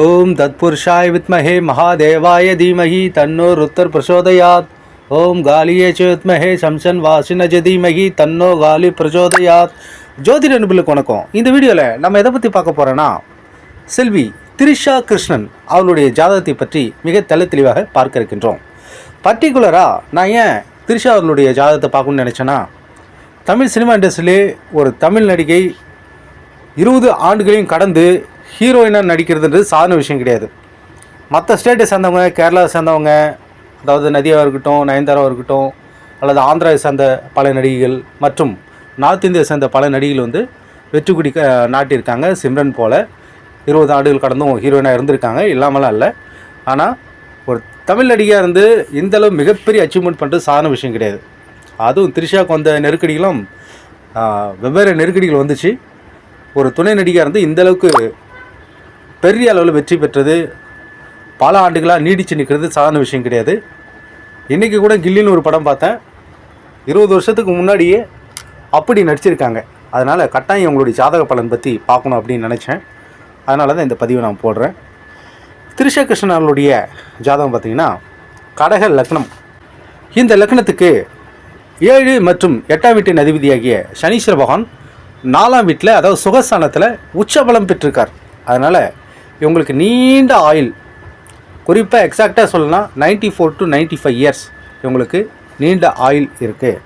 ஓம் தத்புருஷாய் வித்மஹே மகாதேவாய தீமஹி தன்னோ ருத்தர் பிரசோதயாத். ஓம் காலியே ச சம்சன் வாசின தீமஹி தன்னோ காலி பிரச்சோதயாத் ஜோதிட நண்பர்களுக்கு வணக்கம். இந்த வீடியோவில் நம்ம எதை பற்றி பார்க்க போகிறோன்னா செல்வி திரிஷா கிருஷ்ணன் அவளுடைய ஜாதகத்தை பற்றி மிக தெல தெளிவாக பார்க்க இருக்கின்றோம். பர்டிகுலராக நான் ஏன் திரிஷா அவர்களுடைய ஜாதகத்தை பார்க்கணும்னு நினச்சேன்னா தமிழ் சினிமா இண்டஸ்ட்ரியிலே ஒரு தமிழ் நடிகை இருபது ஆண்டுகளையும் கடந்து ஹீரோயினாக நடிக்கிறதுன்றது சாதாரண விஷயம் கிடையாது. மற்ற ஸ்டேட்டை சேர்ந்தவங்க கேரளாவை சேர்ந்தவங்க அதாவது நதியாக இருக்கட்டும் நயன்தாராவாக இருக்கட்டும் அல்லது ஆந்திராவை சேர்ந்த பல நடிகைகள் மற்றும் நார்த் இந்தியா சேர்ந்த பல நடிகைகள் வந்து வெற்றி குடி க- நாட்டியிருக்காங்க. சிம்ரன் போல் இருபது ஆண்டுகள் கடந்தும் ஹீரோயினாக இருந்திருக்காங்க. இல்லாமலாம் இல்லை ஆனால் ஒரு தமிழ் நடிகையாக இருந்து இந்தளவு மிகப்பெரிய அச்சீவ்மெண்ட் பண்ணுறது சாதாரண விஷயம் கிடையாது. அதுவும் த்ரிஷாவுக்கு வந்த நெருக்கடிகளும் வெவ்வேறு நெருக்கடிகள் வந்துச்சு. ஒரு துணை நடிகையாக இருந்து இந்த அளவுக்கு பெரிய அளவில் வெற்றி பெற்றது. பல ஆண்டுகளாக நீடிச்சு நிற்கிறது சாதாரண விஷயம் கிடையாது. இன்றைக்கி கூட கில்லின்னு ஒரு படம் பார்த்தேன். இருபது வருஷத்துக்கு முன்னாடியே அப்படி நடிச்சிருக்காங்க. அதனால் கட்டாயம் உங்களுடைய ஜாதக பலன் பற்றி பார்க்கணும் அப்படின்னு நினச்சேன். அதனால தான் இந்த பதிவை நான் போடுறேன். திரிஷா கிருஷ்ணன் அவர்களுடைய ஜாதகம் பார்த்திங்கன்னா கடக லக்னம். இந்த லக்னத்துக்கு ஏழு மற்றும் எட்டாம் வீட்டின் அதிபதியாகிய சனீஸ்வர பகவான் நாலாம் வீட்டில் அதாவது சுகஸ்தானத்தில் உச்சபலம் பெற்றிருக்கார். அதனால் இவங்களுக்கு நீண்ட ஆயில் குறிப்பாக எக்ஸாக்டாக சொல்லலாம் 94 four to ninety five years இவங்களுக்கு நீண்ட ஆயில் இருக்குது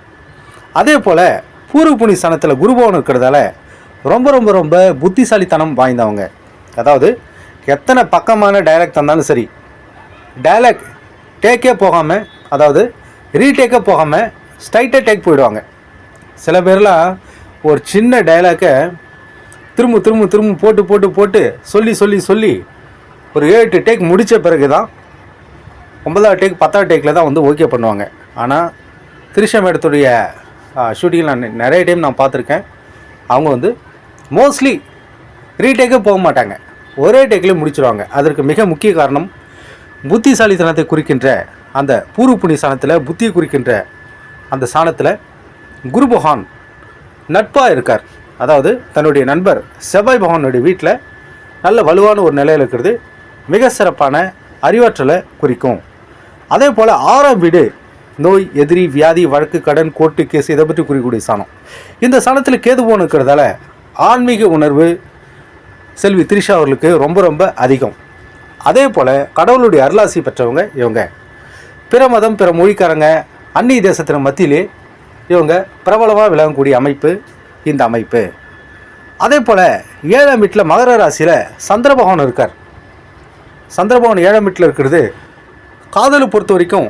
அதே போல் பூர்வ புண்ணிய ஸ்தானத்தில் குருபவன் இருக்கிறதால ரொம்ப ரொம்ப ரொம்ப புத்திசாலித்தனம் வாய்ந்தவங்க. அதாவது எத்தனை பக்கமான டைலாக் தந்தாலும் சரி டைலாக் டேக்கே போகாமல் அதாவது ரீடேக்கே போகாமல் ஸ்ட்ரைட்டாக டேக் போயிடுவாங்க. சில பேர்லாம் ஒரு சின்ன டைலாக்கை திரும்ப திரும்ப திரும்ப போட்டு போட்டு போட்டு சொல்லி சொல்லி சொல்லி ஒரு ஏழு எட்டு டேக் முடித்த பிறகு தான் ஒன்பதாவது டேக் பத்தாவது டேக்கில் தான் வந்து ஓகே பண்ணுவாங்க. ஆனால் திரிஷா மேடத்துடைய ஷூட்டிங்கில் நான் நிறைய டைம் நான் பார்த்துருக்கேன். அவங்க வந்து மோஸ்ட்லி ரீடேக்கே போக மாட்டாங்க. ஒரே டேக்கில் முடிச்சிருவாங்க. அதற்கு மிக முக்கிய காரணம் புத்திசாலித்தனத்தை குறிக்கின்ற அந்த பூர்வ புண்ணிய சாணத்தில் புத்தியை குறிக்கின்ற அந்த சாணத்தில் குருபகான் நட்பாக இருக்கார். அதாவது தன்னுடைய நண்பர் செவ்வாய் பகவானுடைய வீட்டில் நல்ல வலுவான ஒரு நிலையில் இருக்கிறது மிக சிறப்பான அறிவாற்றலை குறிக்கும். அதே போல் ஆறாம் வீடு நோய் எதிரி வியாதி வழக்கு கடன் கோர்ட்டு கேஸ் இதை பற்றி குறிக்கக்கூடிய சாணம். இந்த சாணத்தில் கேது போன் இருக்கிறதால ஆன்மீக உணர்வு செல்வி திரிஷா அவர்களுக்கு ரொம்ப ரொம்ப அதிகம். அதே போல் கடவுளுடைய அருளாசி பெற்றவங்க இவங்க. பிற மதம் பிற மொழிக்காரங்க அந்நிய தேசத்தின் மத்தியிலே இவங்க பிரபலமாக விளங்கக்கூடிய அமைப்பு இந்த அமைப்பு. அதே போல் ஏழாம் வீட்டில் மகர ராசியில் சந்திரபகவான் இருக்கார். சந்திரபகவன் ஏழாம் வீட்டில் இருக்கிறது காதலை பொறுத்த வரைக்கும்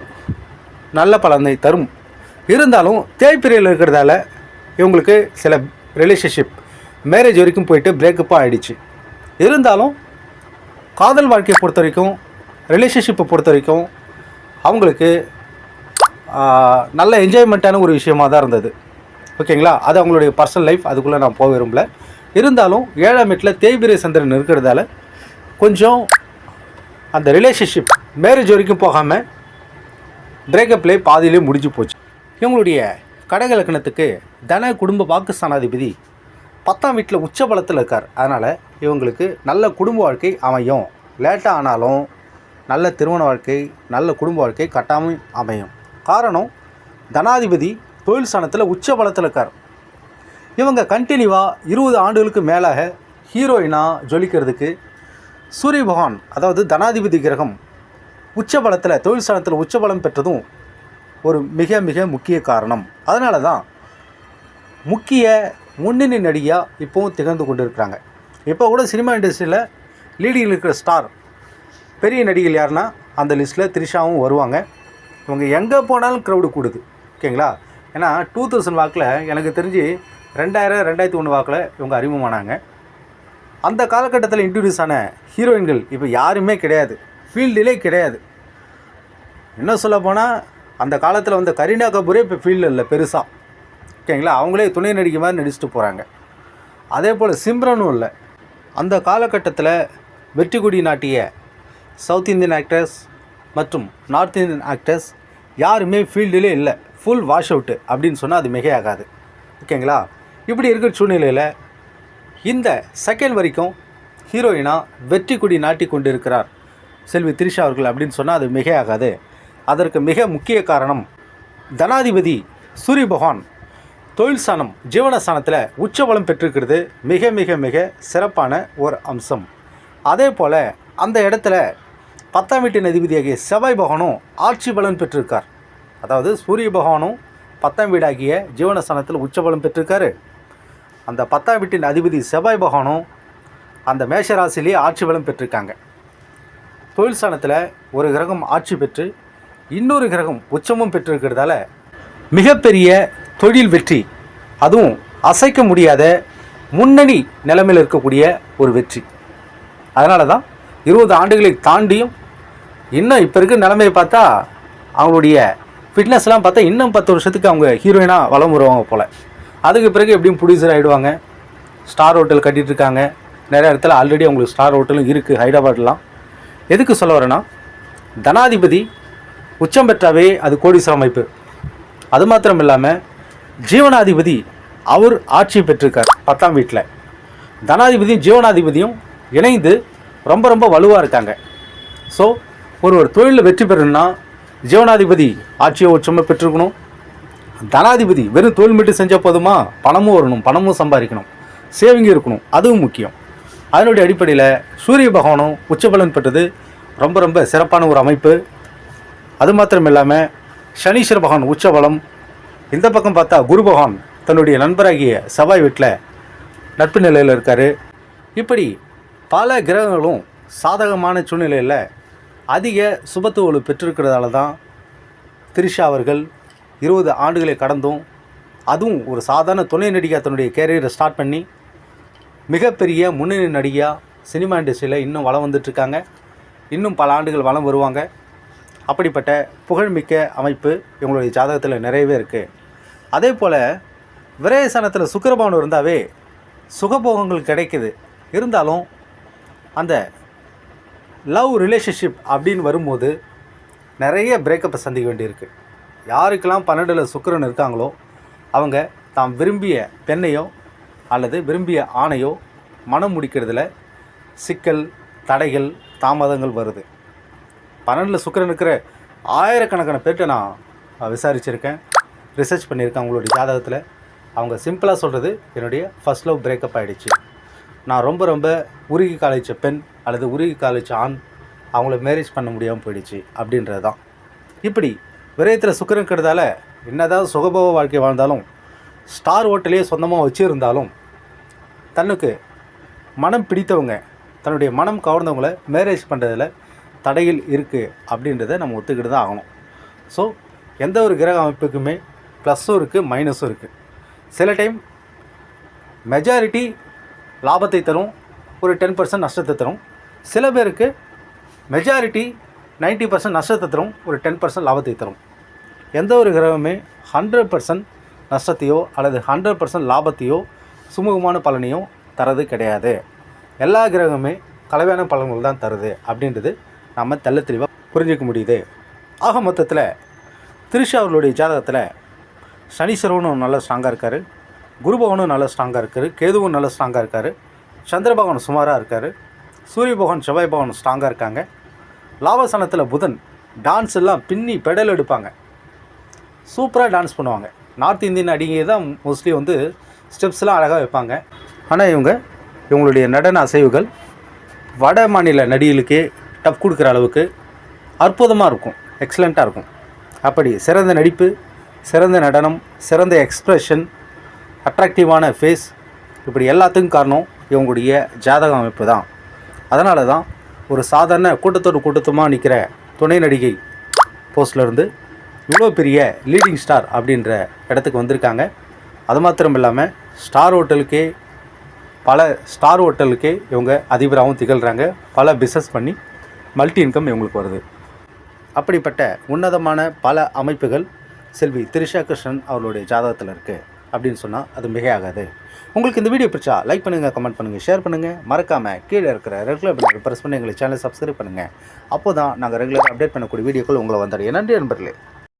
நல்ல பலனை தரும். இருந்தாலும் தேய்பிரியில் இருக்கிறதால இவங்களுக்கு சில ரிலேஷன்ஷிப் மேரேஜ் வரைக்கும் போயிட்டு பிரேக்கப்பாக ஆகிடுச்சு இருந்தாலும் காதல் வாழ்க்கையை பொறுத்த வரைக்கும் ரிலேஷன்ஷிப்பை பொறுத்த வரைக்கும் அவங்களுக்கு நல்ல என்ஜாய்மெண்ட்டான ஒரு விஷயமாக தான் இருந்தது. ஓகேங்களா? அது அவங்களுடைய பர்சனல் லைஃப் அதுக்குள்ளே நான் போக விரும்பல. இருந்தாலும் ஏழாம் வீட்டில் தேய்பிரை சந்திரன் இருக்கிறதால கொஞ்சம் அந்த ரிலேஷன்ஷிப் மேரேஜ் வரைக்கும் போகாமல் பிரேக்கப்லேயே பாதியிலே முடிஞ்சு போச்சு. இவங்களுடைய கடக லக்கணத்துக்கு தன குடும்ப பாகிஸ்தானாதிபதி பத்தாம் வீட்டில் உச்ச பலத்தில் இருக்கார். அதனால் இவங்களுக்கு நல்ல குடும்ப வாழ்க்கை அமையும். லேட்டாக ஆனாலும் நல்ல திருமண வாழ்க்கை நல்ல குடும்ப வாழ்க்கை கட்டாமல் அமையும். காரணம் தனாதிபதி தொழில் சனத்தில் உச்ச பலத்தில் இருக்கார். இவங்க கண்டினியூவாக இருபது ஆண்டுகளுக்கு மேலாக ஹீரோயினாக ஜொலிக்கிறதுக்கு சூரிய பகவான் அதாவது தனாதிபதி கிரகம் உச்ச பலத்தில் தொழில் சாணத்தில் உச்ச பலம் பெற்றதும் ஒரு மிக மிக முக்கிய காரணம். அதனால தான் முக்கிய முன்னணி நடிகையாக இப்போவும் திகழ்ந்து கொண்டு இருக்கிறாங்க இப்போ கூட சினிமா இண்டஸ்ட்ரியில் லீடிங்கில் இருக்கிற ஸ்டார் பெரிய நடிகைகள் யாருன்னா அந்த லிஸ்ட்டில் த்ரிஷாவும் வருவாங்க. இவங்க எங்கே போனாலும் க்ரௌடு கூடுது. ஓகேங்களா? ஏன்னா டூ தௌசண்ட் வாக்கில் எனக்கு தெரிஞ்சு ரெண்டாயிரம் ரெண்டாயிரத்தி ஒன்று வாக்கில் இவங்க அறிமுகமானாங்க. அந்த காலகட்டத்தில் இன்ட்ரடியூஸ் ஆன ஹீரோயின்கள் இப்போ யாருமே கிடையாது. ஃபீல்டிலே கிடையாது. இன்னும் சொல்ல போனால் அந்த காலத்தில் வந்த கரீனா கபூரே இப்போ ஃபீல்டில் இல்லை பெருசாக ஓகேங்களா? அவங்களே துணை நடிக்க மாதிரி நடிச்சுட்டு போகிறாங்க அதே போல் சிம்ரனும் இல்லை. அந்த காலகட்டத்தில் வெற்றிக்குடி நாட்டிய சவுத் இந்தியன் ஆக்டர்ஸ் மற்றும் நார்த் இந்தியன் ஆக்டர்ஸ் யாருமே ஃபீல்டிலே இல்லை. ஃபுல் வாஷ் அவுட்டு அப்படின்னு சொன்னால் அது மிகையாகாது. ஓகேங்களா? இப்படி இருக்கிற சூழ்நிலையில் இந்த செகண்ட் வரைக்கும் ஹீரோயினாக வெற்றி கொடி நாட்டி கொண்டு இருக்கிறார் செல்வி திரிஷா அவர்கள் அப்படின்னு சொன்னால் அது மிகையாகாது. அதற்கு மிக முக்கிய காரணம் தனாதிபதி சூரிய பகவான் தொழில் ஸ்தானம் ஜீவனஸ்தானத்தில் உச்சபலம் பெற்றிருக்கிறது. மிக மிக மிக சிறப்பான ஒரு அம்சம். அதே போல் அந்த இடத்துல பத்தாம் வீட்டின் அதிபதியாகிய செவ்வாய் பகவானும் ஆட்சி பலன் பெற்றிருக்கார். அதாவது சூரிய பகவானும் பத்தாம் வீடாகிய ஜீவனஸ்தானத்தில் உச்சபலம் பெற்றிருக்காரு. அந்த பத்தாம் வீட்டின் அதிபதி செவ்வாய் பகவானும் அந்த மேஷராசிலேயே ஆட்சி பலம் பெற்றிருக்காங்க. தொழில் ஸ்தானத்தில் ஒரு கிரகம் ஆட்சி பெற்று இன்னொரு கிரகம் உச்சமும் பெற்றிருக்கிறதால மிகப்பெரிய தொழில் வெற்றி அதுவும் அசைக்க முடியாத முன்னணி நிலைமையில் இருக்கக்கூடிய ஒரு வெற்றி. அதனால தான் இருபது ஆண்டுகளை தாண்டியும் இன்னும் இப்போ இருக்கிற நிலைமையை பார்த்தா அவங்களுடைய ஃபிட்னஸ்லாம் பார்த்தா இன்னும் பத்து வருஷத்துக்கு அவங்க ஹீரோயினாக வளம் வருவாங்க போல். அதுக்கு பிறகு எப்படியும் ப்ரொடியூசர் ஆகிடுவாங்க ஸ்டார் ஹோட்டல் கட்டிட்டு இருக்காங்க நிறைய இடத்துல ஆல்ரெடி அவங்களுக்கு ஸ்டார் ஹோட்டலும் இருக்குது ஹைதராபாத்லாம் எதுக்கு சொல்ல வரேன்னா தனாதிபதி உச்சம் பெற்றாவே அது கோடீஸ்வர அமைப்பு. அது மாத்திரம் இல்லாமல் ஜீவனாதிபதி அவர் ஆட்சி பெற்றிருக்கார் பத்தாம் வீட்டில் தனாதிபதியும் ஜீவனாதிபதியும் இணைந்து ரொம்ப ரொம்ப வலுவாக இருக்காங்க. ஸோ ஒரு ஒரு தொழிலில் வெற்றி பெறணும்னா ஜீவனாதிபதி ஆட்சியை உச்சமாக பெற்றுக்கணும் தனாதிபதி வெறும் தொழில் மட்டும் செஞ்சால் போதுமா? பணமும் வரணும் பணமும் சம்பாதிக்கணும். சேவிங் இருக்கணும் அதுவும் முக்கியம். அதனுடைய அடிப்படையில் சூரிய பகவானும் உச்சபலன் பெற்றது ரொம்ப ரொம்ப சிறப்பான ஒரு அமைப்பு. அது மாத்திரம் இல்லாமல் சனீஸ்வர பகவான் உச்சபலம். இந்த பக்கம் பார்த்தா குரு பகவான் தன்னுடைய நண்பராகிய செவ்வாய் வீட்டில் நட்பு நிலையில் இருக்கார். இப்படி பல கிரகங்களும் சாதகமான சூழ்நிலையில் அதிக சுபத்துவலு பெற்றிருக்கிறதால தான் திரிஷா அவர்கள் இருபது ஆண்டுகளை கடந்தும் அதுவும் ஒரு சாதாரண துணை நடிகை தன்னுடைய கேரியரை ஸ்டார்ட் பண்ணி மிகப்பெரிய முன்னணி நடிகையாக சினிமா இண்டஸ்ட்ரியில் இன்னும் வளம் வந்துட்டுருக்காங்க. இன்னும் பல ஆண்டுகள் வளம் வருவாங்க. அப்படிப்பட்ட புகழ்மிக்க அமைப்பு இவங்களுடைய ஜாதகத்தில் நிறையவே இருக்குது அதே போல் விரயசனத்தில் சுக்கிரபவன் இருந்தாவே சுகபோகங்கள் கிடைக்குது. இருந்தாலும் அந்த லவ் ரிலேஷன்ஷிப் அப்படின்னு வரும்போது நிறைய பிரேக்கப்பை சந்திக்க வேண்டியிருக்கு. யாருக்கெல்லாம் பன்னெண்டில் சுக்கிரன் இருக்காங்களோ அவங்க தாம் விரும்பிய பெண்ணையோ அல்லது விரும்பிய ஆணையோ மனம் முடிக்கிறதுல சிக்கல் தடைகள் தாமதங்கள் வருது. பன்னெண்டில் சுக்கரன் இருக்கிற ஆயிரக்கணக்கான பேர்கிட்ட நான் விசாரிச்சிருக்கேன். ரிசர்ச் பண்ணியிருக்கேன் அவங்களுடைய ஜாதகத்தில். அவங்க சிம்பிளாக சொல்கிறது என்னுடைய ஃபர்ஸ்ட் லவ் பிரேக்கப் ஆகிடுச்சு நான் ரொம்ப ரொம்ப உருகி காலேஜ் பெண் அல்லது உருகி காலேஜ் ஆண் அவங்கள மேரேஜ் பண்ண முடியாமல் போயிடுச்சு அப்படின்றது தான் இப்படி விரயத்தில் சுக்கரம் இருக்கிறதால என்னதான் சுகபோக வாழ்க்கை வாழ்ந்தாலும் ஸ்டார் ஹோட்டலையே சொந்தமாக வச்சுருந்தாலும் தன்னுக்கு மனம் பிடித்தவங்க தன்னுடைய மனம் கவர்ந்தவங்கள மேரேஜ் பண்ணுறதில் தடையில் இருக்குது அப்படின்றத நம்ம ஒத்துக்கிட்டு தான் ஆகணும். ஸோ எந்த ஒரு கிரக அமைப்புக்குமே ப்ளஸ்ஸும் இருக்குது மைனஸும் இருக்குது சில டைம் மெஜாரிட்டி லாபத்தை தரும் ஒரு டென் பர்சன்ட் நஷ்டத்தை தரும். சில பேருக்கு மெஜாரிட்டி 90% பர்சன்ட் நஷ்டத்தை தரும் ஒரு டென் பர்சன்ட் லாபத்தை தரும். எந்த ஒரு கிரகமே ஹண்ட்ரட் பர்சன்ட் நஷ்டத்தையோ அல்லது ஹண்ட்ரட் பர்சன்ட் லாபத்தையோ சுமூகமான பலனையோ தரது கிடையாது. எல்லா கிரகமே கலவையான பலன்கள் தான் தருது அப்படின்றது நம்ம தெல்ல தெளிவாக புரிஞ்சிக்க முடியுது. ஆக மொத்தத்தில் திரிஷா அவர்களுடைய ஜாதகத்தில் சனீஸ்வரனும் நல்ல ஸ்ட்ராங்காக இருக்கார். குருபவனும் நல்ல ஸ்ட்ராங்காக இருக்கார். கேதுவும் நல்ல ஸ்ட்ராங்காக இருக்கார். சந்திர பகவான் சுமாராக இருக்கார். சூரிய பகவான் செவ்வாய் பகவான் ஸ்ட்ராங்காக இருக்காங்க. லாபசனத்தில் புதன் டான்ஸ் எல்லாம் பின்னி பெடல் எடுப்பாங்க. சூப்பராக டான்ஸ் பண்ணுவாங்க. நார்த் இந்தியன் நடிகை தான் மோஸ்ட்லி வந்து ஸ்டெப்ஸ்லாம் அழகாக வைப்பாங்க. ஆனால் இவங்க இவங்களுடைய நடன அசைவுகள் வட மாநில நடிகளுக்கே டப் கொடுக்குற அளவுக்கு அற்புதமாக இருக்கும். எக்ஸலண்ட்டாக இருக்கும். அப்படி சிறந்த நடிப்பு சிறந்த நடனம் சிறந்த எக்ஸ்ப்ரெஷன் அட்ராக்டிவான ஃபேஸ் இப்படி எல்லாத்துக்கும் காரணம் இவங்களுடைய ஜாதக அமைப்பு தான். அதனால தான் ஒரு சாதாரண கூட்டத்தோடு கூட்டத்துமாக நிற்கிற துணை நடிகை போஸ்ட்லேருந்து இவ்வளோ பெரிய லீடிங் ஸ்டார் அப்படின்ற இடத்துக்கு வந்திருக்காங்க. அது மாத்திரம் இல்லாமல் ஸ்டார் ஹோட்டலுக்கே பல ஸ்டார் ஹோட்டலுக்கே இவங்க அதிபராகவும் திகழ்கிறாங்க பல பிஸ்னஸ் பண்ணி மல்டி இன்கம் இவங்களுக்கு வருது. அப்படிப்பட்ட உன்னதமான பல அமைப்புகள் செல்வி திரிஷா கிருஷ்ணன் அவர்களுடைய ஜாதகத்தில் இருக்குது அப்படின்னு சொன்னால் அது மிகையாகாது. உங்களுக்கு இந்த வீடியோ பிடிச்சா லைக் பண்ணுங்கள் கமெண்ட் பண்ணுங்கள் ஷேர் பண்ணுங்கள் மறக்காமல் கீழே இருக்கிற ரெகுலர் பட்டன் ப்ரெஸ் பண்ணி எங்களுக்கு சேனலை சப்ஸ்கிரைப் பண்ணுங்கள் அப்போ தான் நாங்கள் ரெகுலர் அப்டேட் பண்ணக்கூடிய வீடியோக்கள் உங்களை வந்தடையும் நன்றி நண்பர்களே.